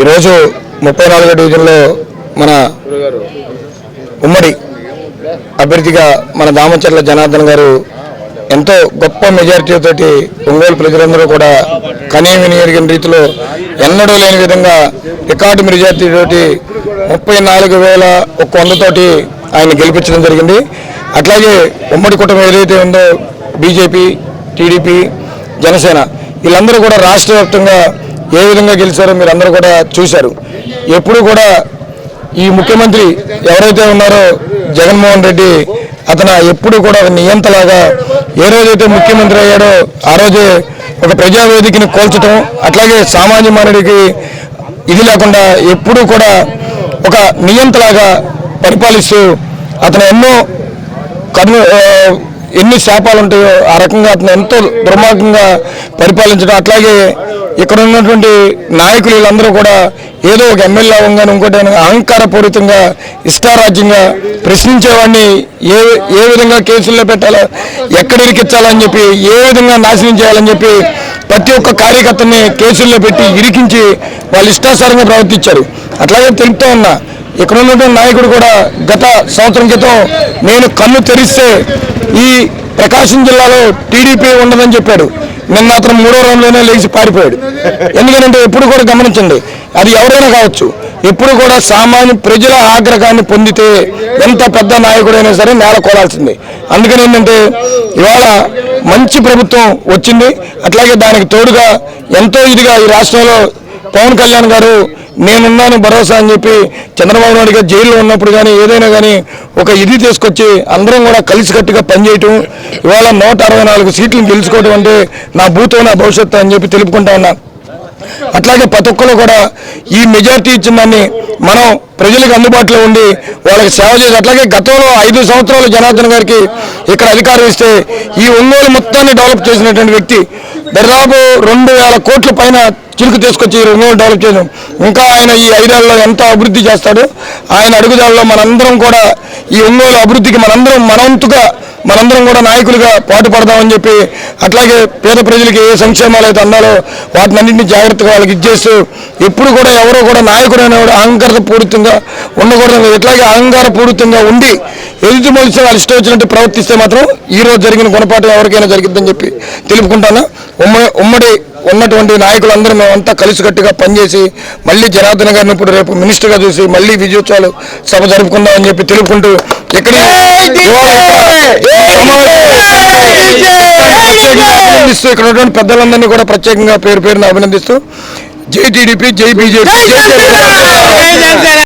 ఈరోజు ముప్పై నాలుగో డివిజన్లో మన ఉమ్మడి అభ్యర్థిగా మన దామచర్ల జనార్దన్ గారు ఎంతో గొప్ప మెజారిటీతోటి ఒంగోలు ప్రజలందరూ కూడా కనీ వినియోగిన రీతిలో ఎన్నడూ లేని విధంగా రికార్డు మెజారిటీతోటి ముప్పై నాలుగు వేల ఒక్క వందతోటి ఆయన గెలిపించడం జరిగింది. అట్లాగే ఉమ్మడి కుటుంబం ఏదైతే ఉందో బీజేపీ టీడీపీ జనసేన వీళ్ళందరూ కూడా రాష్ట్ర వ్యాప్తంగా ఏ విధంగా గెలిచారో మీరు అందరూ కూడా చూశారు. ఎప్పుడు కూడా ఈ ముఖ్యమంత్రి ఎవరైతే ఉన్నారో జగన్మోహన్ రెడ్డి అతను ఎప్పుడు కూడా ఒక నియంతలాగా ఏ రోజైతే ముఖ్యమంత్రి అయ్యాడో ఆ రోజే ఒక ప్రజావేదికని కోల్చటం అట్లాగే సామాన్య మానవుడికి ఇది లేకుండా ఎప్పుడూ కూడా ఒక నియంతలాగా పరిపాలిస్తూ అతను ఎన్నో కర్ను ఎన్ని శాపాలు ఉంటాయో ఆ రకంగా అతను ఎంతో దుర్మార్గంగా పరిపాలించడం. అట్లాగే ఇక్కడ ఉన్నటువంటి నాయకులు వీళ్ళందరూ కూడా ఏదో ఒక ఎమ్మెల్యే అవ్వగానే ఇంకోటి అహంకారపూరితంగా ఇష్టారాజ్యంగా ప్రశ్నించేవాడిని ఏ ఏ విధంగా కేసుల్లో పెట్టాలో ఎక్కడ ఇరికించాలని చెప్పి ఏ విధంగా నాశనం చేయాలని చెప్పి ప్రతి ఒక్క కార్యకర్తని కేసుల్లో పెట్టి ఇరికించి వాళ్ళు ఇష్టాసారంగా ప్రవర్తించారు. అట్లాగే తెలుపుతూ ఉన్నా ఇక్కడ ఉన్నటువంటి నాయకుడు కూడా గత సంవత్సరం క్రితం నేను కన్ను తెరిస్తే ఈ ప్రకాశం జిల్లాలో టీడీపీ ఉండదని చెప్పాడు. నిన్న అతను మూడో రౌండ్లోనే లేచి పారిపోయాడు. ఎందుకంటే ఎప్పుడు కూడా గమనించండి అది ఎవరైనా కావచ్చు. ఎప్పుడు కూడా సామాన్య ప్రజల ఆగ్రహాన్ని పొందితే ఎంత పెద్ద నాయకుడైనా సరే నేల కోరాల్సిందే అందుకని ఏంటంటే ఇవాళ మంచి ప్రభుత్వం వచ్చింది. అట్లాగే దానికి తోడుగా ఎంతో ఇదిగా ఈ రాష్ట్రంలో పవన్ కళ్యాణ్ గారు నేనున్నాను భరోసా అని చెప్పి చంద్రబాబు నాయుడు గారు జైల్లో ఉన్నప్పుడు కానీ ఏదైనా కానీ ఒక ఇది తీసుకొచ్చి అందరం కూడా కలిసికట్టుగా పనిచేయటం ఇవాళ నూట అరవై నాలుగు సీట్లను గెలుచుకోవడం అంటే నా భూతో నా భవిష్యత్తు అని చెప్పి తెలుపుకుంటా ఉన్నా. అట్లాగే ప్రతి ఒక్కరు కూడా ఈ మెజార్టీ ఇచ్చిన దాన్ని మనం ప్రజలకు అందుబాటులో ఉండి వాళ్ళకి సేవ చేసి అట్లాగే గతంలో ఐదు సంవత్సరాలు జనార్దన్ గారికి ఇక్కడ అధికారం ఇస్తే ఈ ఒంగోలు మొత్తాన్ని డెవలప్ చేసినటువంటి వ్యక్తి దాదాపు రెండు వేల కోట్ల పైన చిలుకు తీసుకొచ్చి ఒంగోలు డెవలప్ చేయడం ఇంకా ఆయన ఈ ఐదేళ్ళలో ఎంత అభివృద్ధి చేస్తాడు? ఆయన అడుగుదాలలో మనందరం కూడా ఈ ఒంగోలు అభివృద్ధికి మనందరం మనంతుగా మనందరం కూడా నాయకులుగా పాటు పడదామని చెప్పి అట్లాగే పేద ప్రజలకి ఏ సంక్షేమాలు అయితే అందాలో వాటిని అన్నింటినీ జాగ్రత్తగా వాళ్ళకి ఇచ్చేస్తూ ఎప్పుడు కూడా ఎవరో కూడా నాయకుడు అనేవాడు అహంకార పూరితంగా ఉండకూడదు ఎట్లాగే అహంకార పూరితంగా ఉండి ఎదుటి మనిషి వాళ్ళు ఇష్టం వచ్చినట్టు ప్రవర్తిస్తే మాత్రం ఈ రోజు జరిగిన గుణపాఠం ఎవరికైనా జరిగిద్దని చెప్పి తెలుపుకుంటాను. ఉమ్మడి ఉమ్మడి ఉన్నటువంటి నాయకులందరూ మేమంతా కలిసికట్టుగా పనిచేసి మళ్ళీ జనార్దన్ గారిని ఇప్పుడు రేపు మినిస్టర్గా చూసి మళ్ళీ విజయోత్సవాలు సభ జరుపుకుందామని చెప్పి తెలుపుకుంటూ ఇక్కడ అభినందిస్తూ ఇక్కడ ఉన్నటువంటి పెద్దలందరినీ కూడా ప్రత్యేకంగా పేరు పేరున అభినందిస్తూ జై టీడీపీ జై బీజేపీ జై